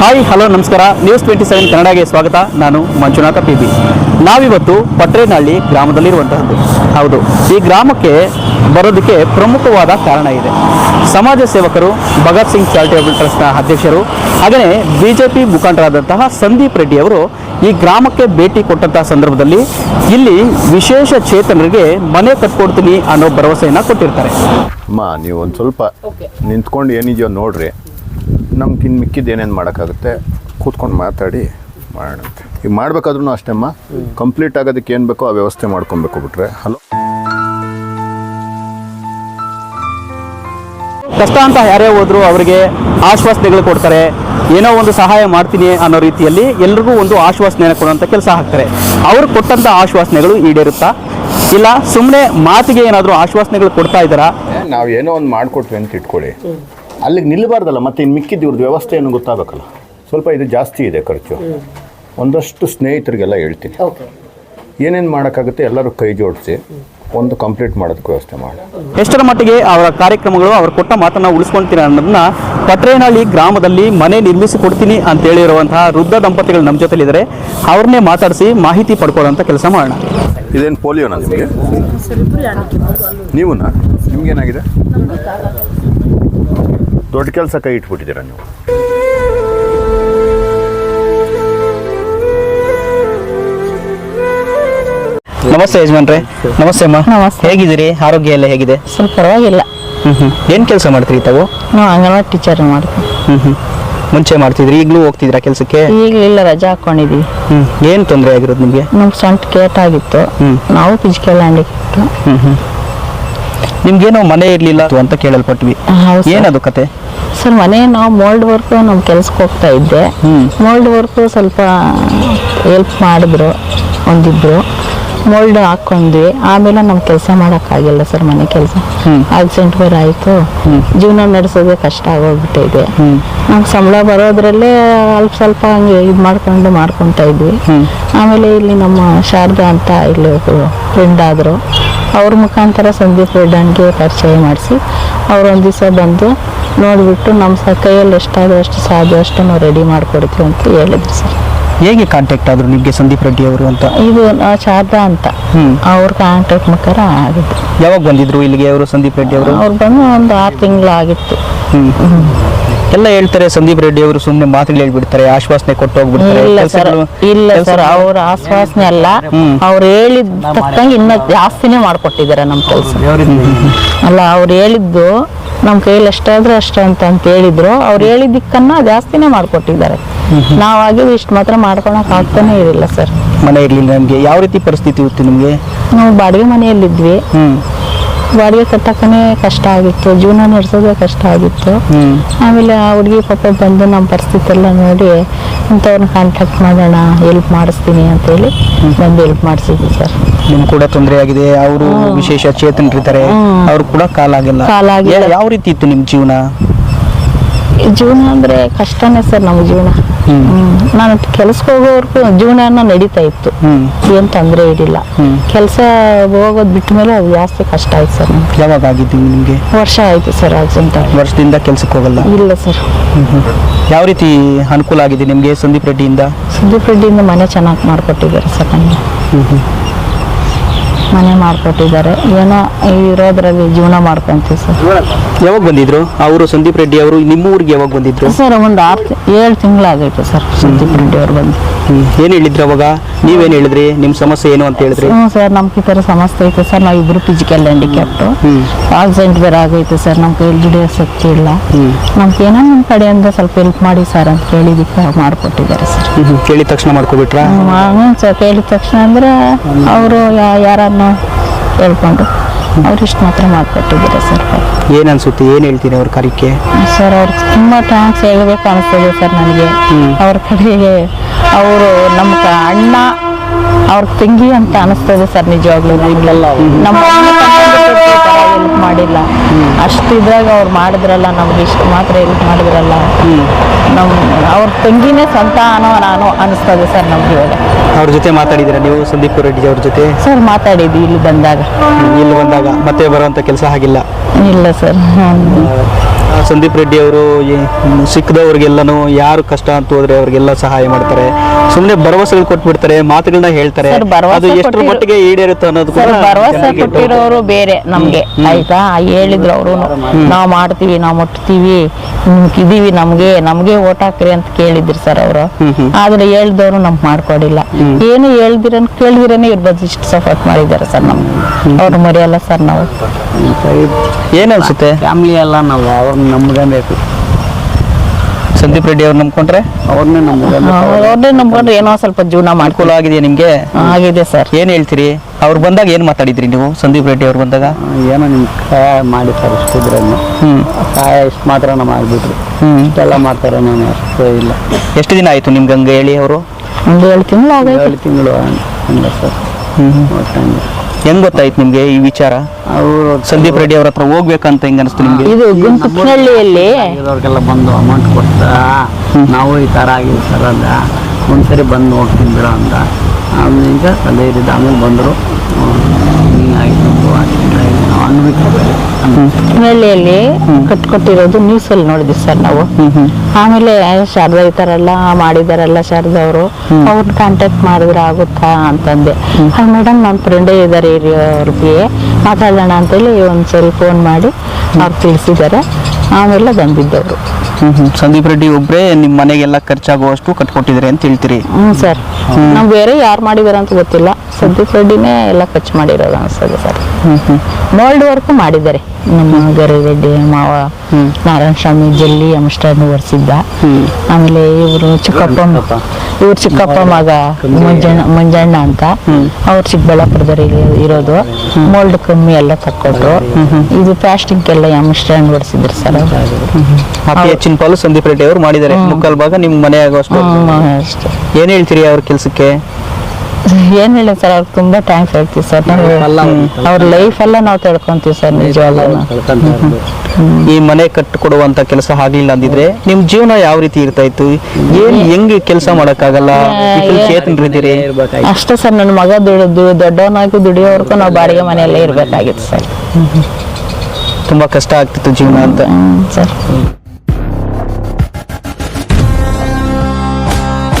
Hi hello ನಮಸ್ಕಾರ. News twenty seven ಕನ್ನಡಗೆ ಸ್ವಾಗತ. ನಾನು ಮಂಜುನಾಥ ಪಿ ಬಿ ನಾವಿವತ್ತು ಪಟ್ರೇನಹಳ್ಳಿ ಗ್ರಾಮದಲ್ಲಿರುವಂತಹದ್ದು. ಹೌದು ಈ ಗ್ರಾಮಕ್ಕೆ ಬರೋದಕ್ಕೆ ಪ್ರಮುಖವಾದ ಕಾರಣ ಇದೆ. ಸಮಾಜ ಸೇವಕರು ಭಗತ್ ಸಿಂಗ್ ಚಾರಿಟೇಬಲ್ ಟ್ರಸ್ಟ್ನ ಅಧ್ಯಕ್ಷರು ಹಾಗೆಯೇ ಪಿ ಮುಖಂಡರಾದಂತಹ ಸಂದೀಪ್ ರೆಡ್ಡಿ ಅವರು ಈ ಗ್ರಾಮಕ್ಕೆ ಭೇಟಿ ಕೊಟ್ಟಂತಹ ಸಂದರ್ಭದಲ್ಲಿ ಇಲ್ಲಿ ವಿಶೇಷ ಚೇತನರಿಗೆ ಮನೆ ಕಟ್ಕೊಡ್ತೀನಿ ಅನ್ನೋ ಭರವಸೆಯನ್ನು ಕೊಟ್ಟಿರ್ತಾರೆ. ಅಮ್ಮ ನೀವು ಒಂದು ಸ್ವಲ್ಪ ನಿಂತ್ಕೊಂಡು ಏನಿದೆಯೋ ನೋಡ್ರಿ. ನಮ್ಗೆ ಇನ್ನು ಮಿಕ್ಕಿದ್ದು ಏನೇನು ಮಾಡೋಕ್ಕಾಗುತ್ತೆ ಕೂತ್ಕೊಂಡು ಮಾತಾಡಿ ಮಾಡೋಣಂತೆ. ಈಗ ಮಾಡಬೇಕಾದ್ರೂ ಅಷ್ಟೇಮ್ಮ. ಕಂಪ್ಲೀಟ್ ಆಗೋದಕ್ಕೆ ಏನು ಬೇಕೋ ಆ ವ್ಯವಸ್ಥೆ ಮಾಡ್ಕೊಬೇಕು ಬಿಟ್ರೆ. ಹಲೋ. ಕಷ್ಟ ಅಂತ ಯಾರೇ ಹೋದ್ರು ಅವರಿಗೆ ಆಶ್ವಾಸನೆಗಳು ಕೊಡ್ತಾರೆ. ಏನೋ ಒಂದು ಸಹಾಯ ಮಾಡ್ತೀನಿ ಅನ್ನೋ ರೀತಿಯಲ್ಲಿ ಎಲ್ರಿಗೂ ಒಂದು ಆಶ್ವಾಸನೆ ಕೊಡುವಂಥ ಕೆಲಸ ಹಾಕ್ತಾರೆ ಅವರು ಕೊಟ್ಟಂಥ ಆಶ್ವಾಸನೆಗಳು ಈಡೇರುತ್ತಾ? ಇಲ್ಲ ಸುಮ್ಮನೆ ಮಾತಿಗೆ ಏನಾದರೂ ಆಶ್ವಾಸನೆಗಳು ಕೊಡ್ತಾ ಇದ್ದಾರಾ? ನಾವು ಏನೋ ಒಂದು ಮಾಡಿಕೊಟ್ವಿ ಅಂತ ಇಟ್ಕೊಳ್ಳಿ. ಅಲ್ಲಿಗೆ ನಿಲ್ಲಬಾರ್ದಲ್ಲ ಮತ್ತೆ ಇನ್ನು ಮಿಕ್ಕಿದ್ದು ಇವ್ರದ್ದು ವ್ಯವಸ್ಥೆ ಏನು ಗೊತ್ತಾಗಬೇಕಲ್ಲ? ಸ್ವಲ್ಪ ಇದು ಜಾಸ್ತಿ ಇದೆ ಖರ್ಚು. ಒಂದಷ್ಟು ಸ್ನೇಹಿತರಿಗೆಲ್ಲ ಹೇಳ್ತೀನಿ. ಏನೇನು ಮಾಡೋಕ್ಕಾಗುತ್ತೆ ಎಲ್ಲರೂ ಕೈ ಜೋಡಿಸಿ ಒಂದು ಕಂಪ್ಲೀಟ್ ಮಾಡೋದಕ್ಕೆ ವ್ಯವಸ್ಥೆ ಮಾಡಿ. ಎಷ್ಟರ ಮಟ್ಟಿಗೆ ಅವರ ಕಾರ್ಯಕ್ರಮಗಳು ಅವರು ಕೊಟ್ಟ ಮಾತನ್ನ ಉಳಿಸ್ಕೊಳ್ತೀನಿ ಅನ್ನೋದನ್ನ ಪಟ್ರೇನಹಳ್ಳಿ ಗ್ರಾಮದಲ್ಲಿ ಮನೆ ನಿರ್ಮಿಸಿ ಕೊಡ್ತೀನಿ ಅಂತ ಹೇಳಿರುವಂತಹ ವೃದ್ಧ ದಂಪತಿಗಳು ನಮ್ಮ ಜೊತೆಲಿದ್ದಾರೆ. ಅವ್ರನ್ನೇ ಮಾತಾಡಿಸಿ ಮಾಹಿತಿ ಪಡ್ಕೊಳ್ಳೋಂಥ ಕೆಲಸ ಮಾಡೋಣ. ಇದೇನು ಪೋಲಿಯೋನಾ ನಿಮಗೆ? ನೀವುನಾ? ನಿಮ್ಗೇನಾಗಿದೆ? ದೊಡ್ಡ ಕೆಲಸ ಕೈ ಇಟ್ಬಿಟ್ಟಿದ್ದೀರಾ ನೀವು? ನಮಸ್ತೆ ಯಜಮಾನ್ರೆ. ನಮಸ್ತೆ. ಅಮ್ಮ. ನಮಸ್ತೆ. ಹೇಗಿದ್ದೀರಿ? ಆರೋಗ್ಯ ಎಲ್ಲ ಹೇಗಿದೆ? ಸ್ವಲ್ಪ ಪರವಾಗಿಲ್ಲ. ಹ್ಮ್ ಹ್ಮ್. ಏನು ಕೆಲಸ ಮಾಡ್ತೀರಿ ತಾವು? ನಾವು ಅಂಗನವಾಡಿ ಟೀಚರ್ ಮಾಡ್ತೀವಿ. ಹ್ಮ್ ಹ್ಮ್. ಮುಂಚೆ ಮಾಡ್ತಿದ್ರಿ ಈಗಲೂ ಹೋಗ್ತಿದ್ರಾ ಕೆಲಸಕ್ಕೆ? ಈಗ ಇಲ್ಲ ರಜಾ ಹಾಕೊಂಡಿದೀವಿ. ಹ್ಮ್. ಏನು ತೊಂದರೆ ಆಗಿರೋದು ನಿಮಗೆ? ನಮ್ಗೆ ಸೊಂಟ ಕೇಟ್ ಆಗಿತ್ತು. ಹ್ಮ್. ನಾವು ಫಿಸಿಕಲ್ ಹ್ಯಾಂಡಿಕ್ಯಾಪ್ಟು ಹ್ಮ್ ಹ್ಮ್. ನಿಮ್ಗೇನೋ ಮನೆ ಇರ್ಲಿಲ್ಲ ಅಂತ ಕೇಳಲ್ಪಟ್ವಿ. ಏನದು ಕತೆ? ಸರ್ ಮನೆ ನಾವು ಮೋಲ್ಡ್ ವರ್ಕ್ ನಮ್ಮ ಕೆಲ್ಸಕ್ಕೆ ಹೋಗ್ತಾ ಇದ್ದೆ. ಮೋಲ್ಡ್ ವರ್ಕ್ ಸ್ವಲ್ಪ ಹೆಲ್ಪ್ ಮಾಡಿದ್ರು ಒಂದಿಬ್ರು. ಮೋಲ್ಡ್ ಹಾಕೊಂಡ್ವಿ. ಆಮೇಲೆ ನಮ್ಮ ಕೆಲಸ ಮಾಡೋಕ್ಕಾಗಿಲ್ಲ ಸರ್ ಮನೆ ಕೆಲಸ. ಆಕ್ಸಿಡೆಂಟ್ ಬೇರೆ ಆಯಿತು. ಜೀವನ ನಡೆಸೋದೇ ಕಷ್ಟ ಆಗೋಗ್ಬಿಟ್ಟಿದೆ. ನಮ್ಗೆ ಸಂಬಳ ಬರೋದ್ರಲ್ಲೇ ಅಲ್ಪ ಸ್ವಲ್ಪ ಹಂಗೆ ಇದು ಮಾಡ್ಕೊಂಡು ಮಾಡ್ಕೊತಾ ಇದ್ವಿ. ಆಮೇಲೆ ಇಲ್ಲಿ ನಮ್ಮ ಶಾರದಾ ಅಂತ ಇಲ್ಲಿ ಒಬ್ಬರು ಫ್ರೆಂಡ್ ಆದರು. ಅವ್ರ ಮುಖಾಂತರ ಸಂದೀಪ್ ರೆಡ್ಡನ್ಗೆ ಪರಿಚಯ ಮಾಡಿಸಿ ಅವ್ರು ಒಂದು ದಿವಸ ಬಂದು ನೋಡಿಬಿಟ್ಟು ನಮ್ಮ ಸ ಕೈಯಲ್ಲಿ ಎಷ್ಟಾದರೂ ಅಷ್ಟು ಸಾಧ್ಯ ಅಷ್ಟು ನಾವು ರೆಡಿ ಮಾಡಿಕೊಡ್ತೀವಿ ಅಂತ ಹೇಳಿದ್ರು ಸರ್. ಹೇಗೆ ಕಾಂಟ್ಯಾಕ್ಟ್ ಆದರು ನಿಮಗೆ ಸಂದೀಪ್ ರೆಡ್ಡಿ ಅವರು ಅಂತ? ಇದು ಆ, ಶಾರದಾ ಅಂತ. ಹ್ಮ್. ಅವ್ರ ಕಾಂಟ್ಯಾಕ್ಟ್ ಮುಖಾಂತರ ಆಗಿತ್ತು ಯಾವಾಗ ಬಂದಿದ್ರು ಇಲ್ಲಿಗೆ ಅವರು ಸಂದೀಪ್ ರೆಡ್ಡಿ ಅವರು? ಅವ್ರು ಬಂದು ಒಂದು ಆರು ತಿಂಗಳಾಗಿತ್ತು. ಹ್ಮ್. ಎಲ್ಲ ಹೇಳ್ತಾರೆ ಸಂದೀಪ್ ರೆಡ್ಡಿ ಅವರು ಸುಮ್ಮನೆ ಮಾತುಗಳು ಹೇಳ್ಬಿಡ್ತಾರೆ ಆಶ್ವಾಸನೆ ಕೊಟ್ಟು ಹೋಗ್ಬಿಡ್ತಾರೆ ಇಲ್ಲ ಸರ್ ಇಲ್ಲ ಸರ್ ಅವ್ರ ಆಶ್ವಾಸನೆ ಅಲ್ಲ. ಅವ್ರು ಹೇಳಿದ ತಕ್ಕಂಗೆ ಇನ್ನೂ ಜಾಸ್ತಿನೇ ಮಾಡ್ಕೊಟ್ಟಿದ್ದಾರೆ ನಮ್ಮ ಕೆಲಸ. ಅಲ್ಲ ಅವ್ರು ಹೇಳಿದ್ದು ನಮ್ಮ ಕೈಯಲ್ಲಿ ಎಷ್ಟಾದ್ರೆ ಅಷ್ಟೇ ಅಂತ ಅಂತ ಹೇಳಿದ್ರು ಅವ್ರು ಹೇಳಿದ್ದಕ್ಕನ್ನ ಜಾಸ್ತಿನೇ ಮಾಡ್ಕೊಟ್ಟಿದ್ದಾರೆ. ನಾವಾಗಿದ್ದು ಇಷ್ಟು ಮಾತ್ರ ಮಾಡ್ಕೊಳಕ್ ಆಗ್ತಾನೆ ಇರಲಿಲ್ಲ ಸರ್. ಮನೆ ಇರ್ಲಿಲ್ಲ ನಮ್ಗೆ. ಯಾವ ರೀತಿ ಪರಿಸ್ಥಿತಿ ಇತ್ತು ನಿಮ್ಗೆ? ನಾವು ಬಾಡಿಗೆ ಮನೆಯಲ್ಲಿದ್ವಿ. ಹ್ಮ್. ಬಾಡಿಗೆ ಕಟ್ಟಕ್ಕನೇ ಕಷ್ಟ ಆಗಿತ್ತು ಜೀವನ ನಡೆಸೋದೇ ಕಷ್ಟ ಆಗಿತ್ತು. ಆಮೇಲೆ ಆ ಹುಡುಗಿ ಪಾಪ ಬಂದು ನಮ್ಮ ಪರಿಸ್ಥಿತಿ ಎಲ್ಲ ನೋಡಿ ಇಂಥವ್ರನ್ನ ಕಾಂಟ್ಯಾಕ್ಟ್ ಮಾಡೋಣ ಹೆಲ್ಪ್ ಮಾಡಿಸ್ತೀನಿ ಅಂತೇಳಿ ಬಂದು ಹೆಲ್ಪ್ ಮಾಡಿಸಿದ್ವಿ ಸರ್ ನಿಮ್ ಕೂಡ ತೊಂದರೆ ಆಗಿದೆ ಅವರು ವಿಶೇಷ ಚೇತನರಿದ್ದಾರೆ. ಅವ್ರು ಕೂಡ ಕಾಲಾಗಿಲ್ಲ. ಕಾಲಾಗಿಲ್ಲ. ಯಾ- ಯಾವ ರೀತಿ ಇತ್ತು ನಿಮ್ ಜೀವನ? ಜೀವನ ಅಂದರೆ ಕಷ್ಟನೇ ಸರ್ ನಮ್ಮ ಜೀವನ. ನಾನು ಕೆಲ್ಸಕ್ಕೆ ಹೋಗೋವರೆಗೂ ಜೀವನ ನಡೀತಾ ಇತ್ತು. ಏನ್ ತೊಂದರೆ ಇರಲಿಲ್ಲ. ಕೆಲಸ ಹೋಗೋದು ಬಿಟ್ಟ ಮೇಲೆ ಅದು ಜಾಸ್ತಿ ಕಷ್ಟ ಆಯ್ತು ಸರ್ ಯಾವಾಗ ಆಗಿದ್ದು ನಿಮ್ಗೆ? ವರ್ಷ ಆಯ್ತು ಸರ್ ಆಕ್ಸಿಡೆಂಟ್ ವರ್ಷದಿಂದ ಕೆಲ್ಸಕ್ಕೆ ಹೋಗಲ್ಲ? ಇಲ್ಲ ಸರ್. ಯಾವ ರೀತಿ ಅನುಕೂಲ ಆಗಿದೆ ನಿಮಗೆ ಸಂದೀಪ್ ರೆಡ್ಡಿಯಿಂದ? ಸಂದೀಪ್ ರೆಡ್ಡಿಯಿಂದ ಮನೆ ಚೆನ್ನಾಗಿ ಮಾಡಿಕೊಟ್ಟಿದ್ದಾರೆ ಸರ್ ನನಗೆ ಮನೆ ಮಾಡ್ಕೊಟ್ಟಿದ್ದಾರೆ. ಏನೋ ಇರೋದ್ರಲ್ಲಿ ಜೀವನ ಮಾಡ್ಕೊಂತೀವಿ ಸರ್. ಯಾವಾಗ ಬಂದಿದ್ರು? ಅವರು ಸಂದೀಪ್ ರೆಡ್ಡಿ ಅವರು ನಿಮ್ಮ ಊರಿಗೆ ಯಾವಾಗ ಬಂದಿದ್ರು? ಸರ್ ಒಂದು ಆರು ಏಳು ತಿಂಗಳಾಗೈತೆ ಸರ್ ಸಂದೀಪ್ ರೆಡ್ಡಿ ಅವ್ರು ಬಂದು. ಹ್ಮ್. ಏನ್ ಹೇಳಿದ್ರು ಅವಾಗ? ನೀವೇನ್ ಹೇಳಿದ್ರಿ? ನಿಮ್ ಸಮಸ್ಯೆ ಏನು ಅಂತ ಹೇಳಿದ್ರಿ? ಹ್ಞೂ ಸರ್ ನಮ್ಗೆ ಈ ಥರ ಸಮಸ್ಯೆ ಐತೆ ಸರ್. ನಾವು ಇಬ್ಬರು ಫಿಸಿಕಲ್ ಹ್ಯಾಂಡಿಕ್ಯಾಪ್ಟು ಹ್ಮ್. ಆಕ್ಸಿಡೆಂಟ್ ಬೇರೆ ಆಗೈತೆ ಸರ್. ನಮ್ಮ ಕೈ ದುಡಿಯೋ ಶಕ್ತಿ ಇಲ್ಲ. ಹ್ಮ್. ನಮ್ಗೆ ಏನೋ ನಿಮ್ಮ ಕಡೆಯಿಂದ ಸ್ವಲ್ಪ ಹೆಲ್ಪ್ ಮಾಡಿ ಸರ್ ಅಂತ ಕೇಳಿದ್ದಕ್ಕೆ ಮಾಡಿಕೊಟ್ಟಿದ್ದಾರೆ ಸರ್. ಹ್ಮ್. ಹ್ಮ್. ಕೇಳಿದ ತಕ್ಷಣ ಮಾಡ್ಕೊಬಿಟ್ರಾ? ಸರ್ ಕೇಳಿದ ತಕ್ಷಣ ಅಂದರೆ ಅವರು ಯಾರನ್ನು ಹೇಳ್ಕೊಂಡು ಅವ್ರು ಇಷ್ಟು ಮಾತ್ರ ಮಾಡಿಕೊಟ್ಟಿದ್ದೀರ ಸರ್. ಏನು ಅನ್ಸುತ್ತೆ? ಏನು ಹೇಳ್ತೀನಿ ಅವ್ರ ಕಾರ್ಯಕ್ಕೆ? ಸರ್ ಅವ್ರಿಗೆ ತುಂಬ ಥ್ಯಾಂಕ್ಸ್ ಹೇಳಬೇಕು ಅನಿಸ್ತದೆ ಸರ್ ನನಗೆ. ಅವ್ರ ಕಡೆಗೆ ಅವರು ನಮ್ಮ ಅಣ್ಣ ಅವ್ರ ತಂಗಿ ಅಂತ ಅನಿಸ್ತದೆ ಸರ್ ನಿಜವಾಗ್ಲೂ ನಮ್ಮ ಹೆಲ್ಪ್ ಮಾಡಿಲ್ಲ. ಅಷ್ಟು ಇದ್ರಾಗ ಅವ್ರು ಮಾಡಿದ್ರಲ್ಲ ನಮ್ಗೆ ಇಷ್ಟು ಮಾತ್ರ ಹೆಲ್ಪ್ ಮಾಡಿದ್ರಲ್ಲ. ನಮ್ಮ ಅವ್ರ ತಂಗಿನೇ ಸ್ವಂತ ಅನೋ ನಾನು ಅನಿಸ್ತದೆ ಸರ್ ನಮ್ಗೆ ಇವಾಗ. ಅವ್ರ ಜೊತೆ ಮಾತಾಡಿದಿರ ನೀವು ಸಂದೀಪ್ ರೆಡ್ಡಿ ಅವ್ರ ಜೊತೆ? ಸರ್ ಮಾತಾಡಿದ್ವಿ ಇಲ್ಲಿ ಬಂದಾಗ. ಇಲ್ಲಿ ಬಂದಾಗ ಮತ್ತೆ ಬರುವಂತ ಕೆಲಸ ಆಗಿಲ್ಲ ಇಲ್ಲ ಸರ್ ಸಂದೀಪ್ ರೆಡ್ಡಿ ಅವರು ಸಿಕ್ಕದವ್ರಿಗೆಲ್ಲನೂ ಯಾರು ಕಷ್ಟ ಅಂತ ಹೋದ್ರೆ ಅವ್ರಿಗೆಲ್ಲ ಸಹಾಯ ಮಾಡ್ತಾರೆ. ಸುಮ್ಮನೆ ಭರವಸೆಗಳು ಕೊಟ್ಬಿಡ್ತಾರೆ ಮಾತುಗಳನ್ನ ಹೇಳ್ತಾರೆ. ಅದು ಎಷ್ಟರ ಮಟ್ಟಿಗೆ ಈಡೇರುತ್ತೆ ಅನ್ನೋದು ಕೂಡ ಭರವಸೆ ಜನರಿಗೆ ಕೊಟ್ಟಿರೋರು ಬೇರೆ ನಮ್ಗೆ. ಆಯ್ತಾ? ಹೇಳಿದ್ರು ಅವರು. ನಾವ್ ಮಾಡ್ತೀವಿ ನಾವ್ ಮುಟ್ತೀವಿ ನಿಮ್ಗ್ ಇದೀವಿ ನಮ್ಗೆ ನಮ್ಗೆ ಓಟ್ ಹಾಕ್ರಿ ಅಂತ ಕೇಳಿದ್ರು ಸರ್ ಅವರು. ಆದ್ರೆ ಹೇಳ್ದವ್ರು ನಮ್ಗೆ ಮಾಡ್ಕೊಡಿಲ್ಲ. ಏನು ಹೇಳ್ದಿರ ಕೇಳ್ದಿರನೇ ಇರ್ಬೋದು ಇಷ್ಟು ಸಪೋರ್ಟ್ ಮಾಡಿದ್ದಾರೆ ಸರ್ ನಮ್ಗೆ. ಅವ್ರು ಮರೆಯಲ್ಲ ಸರ್ ನಾವು. ಏನ್ ಅನ್ಸುತ್ತೆ? ಫ್ಯಾಮಿಲಿ ಎಲ್ಲ ನಾವು ಅವ್ರನ್ನ ನಂಬ್ಕೊಬೇಕು ಬೇಕು ಸಂದೀಪ್ ರೆಡ್ಡಿ ಅವ್ರು ನಂಬ್ಕೊಂಡ್ರೆ? ಅವ್ರನ್ನೇ ನಮ್ಮದೇ ಅವ್ರನ್ನೇ ನಂಬ್ಕೊಂಡ್ರೆ ಏನೋ ಸ್ವಲ್ಪ ಜೀವನ ಮಾಡ್ಕೊಳ್ಳೋ ಅನುಕೂಲ ಆಗಿದೆಯಾ ನಿಮ್ಗೆ? ಆಗಿದೆ ಸರ್. ಏನ್ ಹೇಳ್ತೀರಿ? ಅವ್ರು ಬಂದಾಗ ಏನು ಮಾತಾಡಿದ್ರಿ ನೀವು ಸಂದೀಪ್ ರೆಡ್ಡಿ ಅವ್ರು ಬಂದಾಗ? ಏನೋ ನಿಮ್ ಸಹಾಯ ಮಾಡಿ ಸರ್ ಇಷ್ಟಿದ್ರನ್ನು ಹ್ಮ್. ಸಹಾಯ ಇಷ್ಟು ಮಾತ್ರ ಮಾಡಿಬಿಟ್ರು. ಹ್ಮ್. ಇಷ್ಟೆಲ್ಲ ಮಾಡ್ತಾರೆ ನಾನು ಅಷ್ಟು ಇಲ್ಲ. ಎಷ್ಟು ದಿನ ಆಯ್ತು ನಿಮ್ಗೆ ಹಂಗೆ ಹೇಳಿ ಅವರು? ಒಂದು ಏಳು ತಿಂಗಳು ಏಳು ತಿಂಗಳು ಹಂಗ ಸರ್. ಒಟ್ಟಂಗೆ ಹೆಂಗ್ ಗೊತ್ತಾಯ್ತು ನಿಮ್ಗೆ ಈ ವಿಚಾರ? ಅವರು ಸಂದೀಪ್ ರೆಡ್ಡಿ ಅವ್ರ ಹತ್ರ ಹೋಗ್ಬೇಕಂತ ಹೆಂಗ್ ಅನಿಸ್ತು ನಿಮ್ಗೆ? ಇದು ಗುಂತನಹಳ್ಳಿಯಲ್ಲಿ ಇರೋರ್ಗೆಲ್ಲ ಬಂದು ಅಮೌಂಟ್ ಕೊಡ್ತಾ ನಾವು ಈ ಥರ ಆಗಿದೆ ಸರ್ ಅಂದ ಒಂದ್ಸರಿ ಬಂದು ನೋಡ್ತೀನಿ ಬಿಡ ಅಂದ. ಆಮೇಲೆ ಈಗ ಅದೇ ರೀತಿ ಆಮೇಲೆ ಬಂದರು. ಹಿಂಗಾಯ್ತು ನಾವು ಅನ್ಬೇಕು ಹಳ್ಳಿಯಲ್ಲಿ ಕಟ್ಕೊಟ್ಟಿರೋದು ನ್ಯೂಸ್ ಅಲ್ಲಿ ನೋಡಿದ್ವಿ ಸರ್ ನಾವು. ಆಮೇಲೆ ಶಾರದಾ ಈ ತರ ಎಲ್ಲ ಮಾಡಿದಾರಲ್ಲ ಶಾರದಾ ಅವರು ಅವ್ರನ್ನ ಕಾಂಟ್ಯಾಕ್ಟ್ ಮಾಡಿದ್ರೆ ಆಗುತ್ತಾ ಅಂತಂದೆ. ಮೇಡಮ್ ನನ್ನ ಫ್ರೆಂಡೇ ಇದ್ದಾರೆ ಅವ್ರಿಗೆ ಮಾತಾಡೋಣ ಅಂತೇಳಿ ಒಂದ್ಸರಿ ಫೋನ್ ಮಾಡಿ ಅವ್ರು ತಿಳಿಸಿದ್ದಾರೆ. ಆಮೇಲೆ ಬಂದಿದ್ದವರು. ಸಂದೀಪ್ ರೆಡ್ಡಿ ಒಬ್ಬರೇ ನಿಮ್ ಮನೆಗೆಲ್ಲ ಖರ್ಚಾಗುವಷ್ಟು ಕಟ್ಕೊಟ್ಟಿದ್ರೆ ಅಂತ ಹೇಳ್ತೀರಿ. ಹ್ಞೂ ಸರ್. ನಾವು ಬೇರೆ ಯಾರು ಮಾಡಿದಾರೆ ಅಂತ ಗೊತ್ತಿಲ್ಲ. ಸಂದೀಪ್ ಕಡ್ಡಿನೇ ಎಲ್ಲ ಖರ್ಚು ಮಾಡಿರೋದು ಅನ್ಸೋದು ಸರ್. ಮೋಲ್ಡ್ ವರ್ಕ್ ಮಾಡಿದ್ದಾರೆ. ನಮ್ಮ ಗರಿ ರೆಡ್ಡಿ ಮಾವ ನಾರಾಯಣ ಸ್ವಾಮಿ ಜಲ್ಲಿ ಅಂಶಟನ್ನು ಒರೆಸಿದ್ದ. ಆಮೇಲೆ ಇವರು ಚಿಕ್ಕಪ್ಪ ಇವ್ರು ಚಿಕ್ಕಪ್ಪ ಮಗ ಮಂಜಣ್ಣ ಮಂಜಣ್ಣ ಅಂತ. ಅವ್ರು ಚಿಕ್ಕಬಳ್ಳಾಪುರದಲ್ಲಿ ಇರೋದು. ಮೋಲ್ಡ್ ಕಮ್ಮಿ ಎಲ್ಲ ತಕ್ಕೊಟ್ರು. ಇದು ಪ್ಲಾಸ್ಟಿಕ್ ಎಲ್ಲ ಅಂಶಟನ್ನು ಒರೆಸಿದ್ರು ಸರ್ ಹೆಚ್ಚಿನ ಪಾಲು ಸಂದೀಪ್ ರೆಡ್ಡಿ ಅವರು ಮಾಡಿದ್ದಾರೆ. ಮುಕ್ಕಾಲ್ ಭಾಗ ನಿಮ್ಮ ಮನೆ ಆಗುವಷ್ಟು. ಅಷ್ಟೇ ಏನ್ ಹೇಳ್ತೀರಿ ಅವ್ರ ಕೆಲ್ಸಕ್ಕೆ? ಏನ್ ಹೇಳಿ ಸರ್ ಅವ್ರಿಗೆ ತುಂಬಾ ಥ್ಯಾಂಕ್ಸ್ ಹೇಳ್ತೀವಿ ಸರ್. ನಾವು ಅವ್ರ ಲೈಫ್ ಎಲ್ಲ ನಾವು ತಿಳ್ಕೊಂತೀವಿ ಸರ್ ನಿಜವಾಗ್ಲೂ. ಈ ಮನೆ ಕಟ್ಟಿಕೊಡುವಂತ ಕೆಲಸ ಆಗ್ಲಿಲ್ಲ ಅಂದಿದ್ರೆ ನಿಮ್ ಜೀವನ ಯಾವ ರೀತಿ ಇರ್ತಾ ಇತ್ತು? ಏನ್ ಹೆಂಗ್ ಕೆಲಸ ಮಾಡಕ್ಕಾಗಲ್ಲ? ಚೇತನರಿದ್ದೀರಿ ಅಷ್ಟೇ ಸರ್ ನನ್ನ ಮಗ ದುಡಿದು ದೊಡ್ಡವನಾಗಿ ದುಡಿಯೋವರೆಗೂ ನಾವು ಬಾಡಿಗೆ ಮನೆಯಲ್ಲೇ ಇರ್ಬೇಕಾಗಿತ್ತು ಸರ್. ತುಂಬಾ ಕಷ್ಟ ಆಗ್ತಿತ್ತು ಜೀವನ ಅಂತ. ಸರ್.